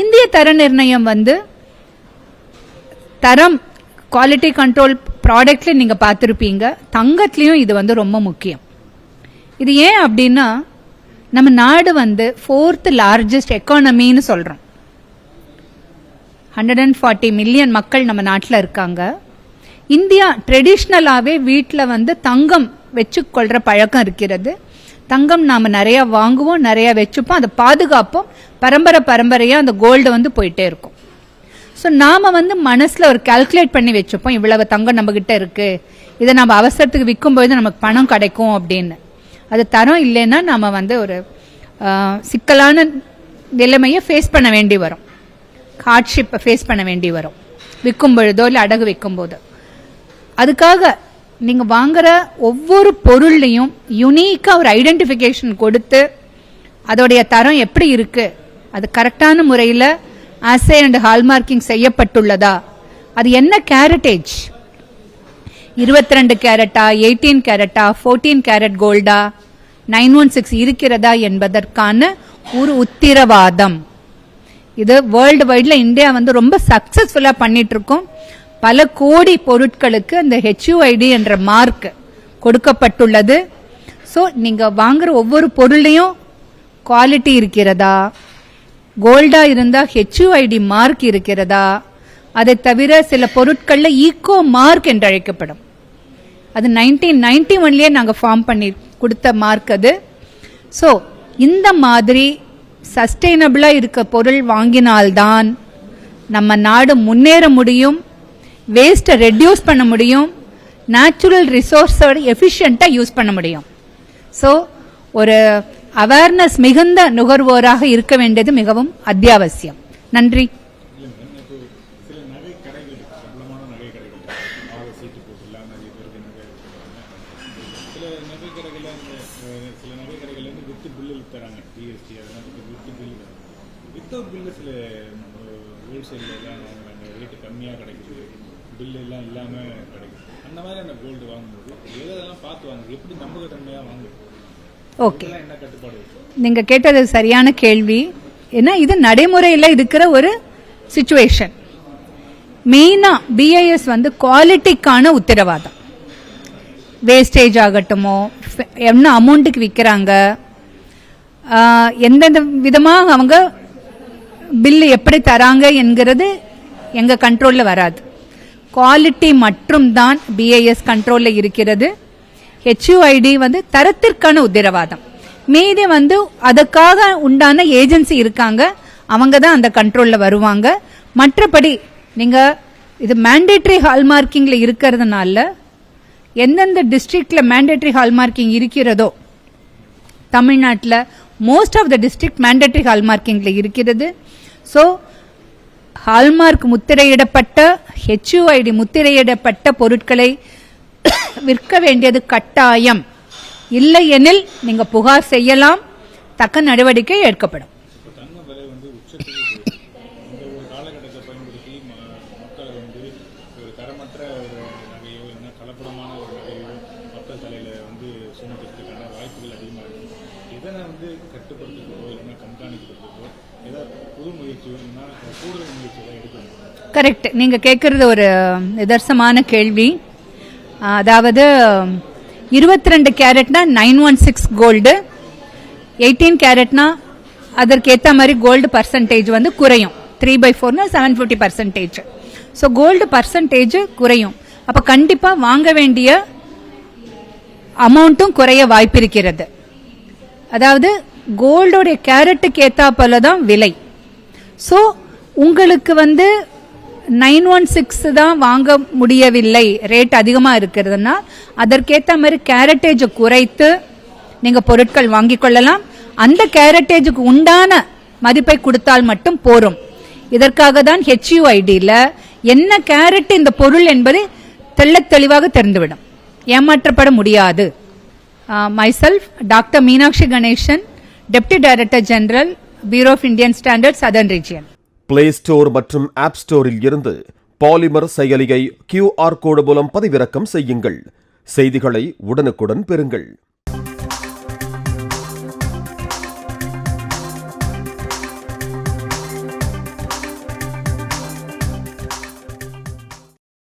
இந்திய தர நிர்ணயம் வந்து தரம் குவாலிட்டி கண்ட்ரோல் ப்ராடக்ட்ல நீங்க பார்த்துருப்பீங்க. தங்கத்துலேயும் இது வந்து ரொம்ப முக்கியம். இது ஏன் அப்படின்னா நம்ம நாடு வந்து ஃபோர்த் லார்ஜஸ்ட் எக்கானமின்னு சொல்றோம். ஹண்ட்ரட் அண்ட் ஃபார்ட்டி மில்லியன் மக்கள் நம்ம நாட்டில் இருக்காங்க. இந்தியா ட்ரெடிஷ்னலாகவே வீட்டில் வந்து தங்கம் வச்சுக்கொள்கிற பழக்கம் இருக்கிறது. தங்கம் நாம் நிறையா வாங்குவோம் நிறையா வச்சுப்போம். அதை பாதுகாப்போம். பரம்பரை பரம்பரையாக அந்த கோல்டு வந்து போயிட்டே இருக்கும். ஸோ நாம் வந்து மனசில் ஒரு கால்குலேட் பண்ணி வச்சுப்போம். இவ்வளவு தங்கம் நம்மக்கிட்ட இருக்குது இதை நம்ம அவசரத்துக்கு விற்கும்போது நமக்கு பணம் கிடைக்கும் அப்படின்னு. அது தரம் இல்லைன்னா நம்ம வந்து ஒரு சிக்கலான நிலைமையை ஃபேஸ் பண்ண வேண்டி வரும். ஹார்ட்ஷிப்பை ஃபேஸ் பண்ண வேண்டி வரும். விற்கும் பொழுதோ இல்லை அடகு வைக்கும் போதோ அதுக்காக நீங்கள் வாங்குற ஒவ்வொரு பொருள்லையும் யுனீக்காக ஒரு ஐடென்டிஃபிகேஷன் கொடுத்து அதோடைய தரம் எப்படி இருக்குது அது கரெக்டான முறையில் ஆசே அண்ட் ஹால்மார்க்கிங் செய்யப்பட்டுள்ளதா? அது என்ன கேரட்டேஜ் இருபத்தி ரெண்டு கேரட்டா எயிட்டீன் கேரட்டா ஃபோர்டீன் கேரட் கோல்டா நைன் ஒன் சிக்ஸ் இருக்கிறதா என்பதற்கான ஒரு உத்திரவாதம். இது வேர்ல்டு வைடில் இந்தியா வந்து ரொம்ப சக்ஸஸ்ஃபுல்லாக பண்ணிட்டு இருக்கோம். பல கோடி பொருட்களுக்கு அந்த ஹெச்யூஐடி என்ற மார்க் கொடுக்கப்பட்டுள்ளது. ஸோ நீங்கள் வாங்குற ஒவ்வொரு பொருளையும் குவாலிட்டி இருக்கிறதா? கோல்டாக இருந்தால் ஹெச்யூஐடி மார்க் இருக்கிறதா? அதை தவிர சில பொருட்களில் ஈக்கோ மார்க் என்று அழைக்கப்படும். அது நைன்டீன் நைன்டி ஒன்லேயே நாங்கள் ஃபார்ம் பண்ணி கொடுத்த மார்க் அது. ஸோ இந்த மாதிரி சஸ்டெயினபிளாக இருக்க பொருள் வாங்கினால்தான் நம்ம நாடு முன்னேற முடியும். வேஸ்ட்டை ரெடியூஸ் பண்ண முடியும். நேச்சுரல் ரிசோர்ஸோட எஃபிஷியண்ட்டாக யூஸ் பண்ண முடியும். ஸோ ஒரு அவேர்னஸ் மிகுந்த நுகர்வோராக இருக்க வேண்டியது மிகவும் அத்தியாவசியம். நன்றி. சில வித்தவுட் பில்லு சில ஹோல்சேலில் ரேட்டு கம்மியாக கிடைக்குது. பில்லு எல்லாம் இல்லாமல் கிடைக்குது அந்த மாதிரியான கோல்டு வாங்கும்போது எது அதெல்லாம் பார்த்து வாங்குது எப்படி நம்பகத்தன்மையாக வாங்குது ஓகே என்ன கட்டுப்பாடு இருக்கு? நீங்க கேட்டது சரியான கேள்வி. ஏன்னா இது நடைமுறையில் இருக்கிற ஒரு சுச்சுவேஷன் மெயினா பிஐஎஸ் வந்து குவாலிட்டிக்கான உத்தரவாதம். வேஸ்டேஜ் ஆகட்டுமோ என்ன அமௌண்ட்டுக்கு விற்கிறாங்க எந்தெந்த விதமாக அவங்க பில்லு எப்படி தராங்க என்கிறது எங்க கண்ட்ரோல்ல வராது. குவாலிட்டி மற்றும் தான் பிஐஎஸ் கண்ட்ரோல்ல இருக்கிறது. ஹெச்யூஐடி வந்து தரத்திற்கான உத்தரவாதம். மீதி வந்து அதுக்காக உண்டான ஏஜென்சி இருக்காங்க. அவங்க தான் அந்த கண்ட்ரோல்ல வருவாங்க. மற்றபடி நீங்க இது மேண்டேட்ரி ஹால்மார்க்கிங்ல இருக்கிறதுனால எந்தெந்த டிஸ்ட்ரிக்ட்ல மேண்டேட்ரி ஹால்மார்க்கிங் இருக்கிறதோ தமிழ்நாட்டில் most of the district mandatory ஹால்மார்க்கிங்கில் இருக்கிறது. ஸோ ஹால்மார்க் முத்திரையிடப்பட்ட ஹெச்யூஐடி முத்திரையிடப்பட்ட பொருட்களை விற்க வேண்டியது கட்டாயம் இல்லையெனில் நீங்க புகார் செய்யலாம் தக்க நடவடிக்கை எடுக்கப்படும் கலப்படமான ஒரு நகையோ மக்கள் வந்து சுமத்துறதுக்கான வாய்ப்புகள் அதிகமாக எதனை வந்து கட்டுப்படுத்துறதோ இல்லைன்னா கண்காணிக்கிறதுக்கோ ஏதாவது புது கூடுதல் எடுக்கணும். கரெக்ட் நீங்கள் கேட்குறது ஒரு நிதர்சமான கேள்வி. அதாவது இருபத்தி ரெண்டு கேரட்னா nine one six gold eighteen கேரட்னா அதற்கு ஏற்ற மாதிரி கோல்டு பர்சன்டேஜ் வந்து குறையும். Three by ஃபோர்னா seven fifty percentage so gold percentage குறையும். அப்போ கண்டிப்பாக வாங்க வேண்டிய அமௌண்ட்டும் குறைய வாய்ப்பு இருக்கிறது அதாவது கோல்டோடைய கேரட்டுக்கு ஏற்றா போல தான் விலை. ஸோ உங்களுக்கு வந்து நைன் ஒன் சிக்ஸ் தான் வாங்க முடியவில்லை. ரேட் அதிகமாக இருக்கிறதுனா அதற்கேற்ற மாதிரி கேரட்டேஜை குறைத்து நீங்கள் பொருட்கள் வாங்கிக் கொள்ளலாம். அந்த கேரட்டேஜுக்கு உண்டான மதிப்பை கொடுத்தால் மட்டும் போரும். இதற்காக தான் ஹெச்யூஐடியில் என்ன கேரட் இந்த பொருள் என்பது தெள்ளத் தெளிவாக தெரிந்துவிடும். ஏமாற்றப்பட முடியாது. Myself doctor Meenakshi Ganesan deputy director general bureau of Indian standard southern region play store மற்றும் ஆப் ஸ்டோரில் இருந்து பாலிமர் செயலியை கியூஆர் கோடு மூலம் பதிவிறக்கம் செய்யுங்கள். செய்திகளை உடனுக்குடன் பெறுங்கள்.